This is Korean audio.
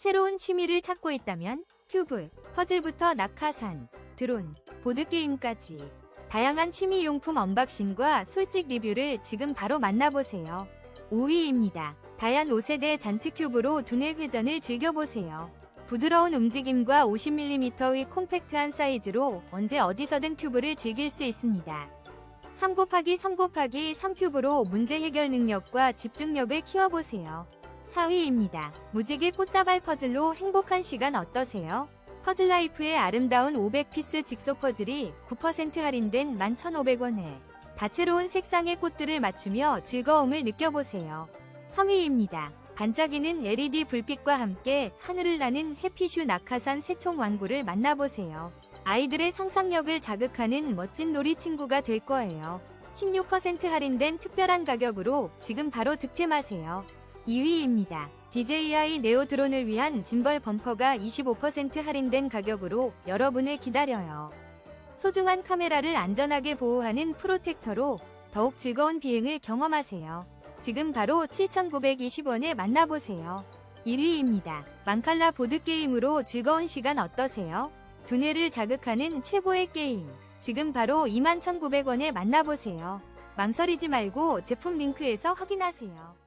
새로운 취미를 찾고 있다면 큐브, 퍼즐부터 낙하산, 드론, 보드게임까지 다양한 취미용품 언박싱과 솔직 리뷰를 지금 바로 만나보세요. 5위입니다. 다얀 5세대 잔치 큐브로 두뇌 회전을 즐겨보세요. 부드러운 움직임과 50mm의 콤팩트한 사이즈로 언제 어디서든 큐브를 즐길 수 있습니다. 3 곱하기 3 곱하기 3 큐브로 문제 해결 능력과 집중력을 키워보세요. 4위입니다. 무지개 꽃다발 퍼즐로 행복한 시간 어떠세요? 퍼즐라이프의 아름다운 500피스 직소 퍼즐이 9% 할인된 11,500원에 다채로운 색상의 꽃들을 맞추며 즐거움을 느껴보세요. 3위입니다. 반짝이는 LED 불빛과 함께 하늘을 나는 해피슈 낙하산 새총 왕구를 만나보세요. 아이들의 상상력을 자극하는 멋진 놀이 친구가 될 거예요. 16% 할인된 특별한 가격으로 지금 바로 득템하세요. 2위입니다. DJI 네오 드론을 위한 짐벌 범퍼가 25% 할인된 가격으로 여러분을 기다려요. 소중한 카메라를 안전하게 보호하는 프로텍터로 더욱 즐거운 비행을 경험하세요. 지금 바로 7,920원에 만나보세요. 1위입니다. 망칼라 보드게임으로 즐거운 시간 어떠세요? 두뇌를 자극하는 최고의 게임. 지금 바로 21,900원에 만나보세요. 망설이지 말고 제품 링크에서 확인하세요.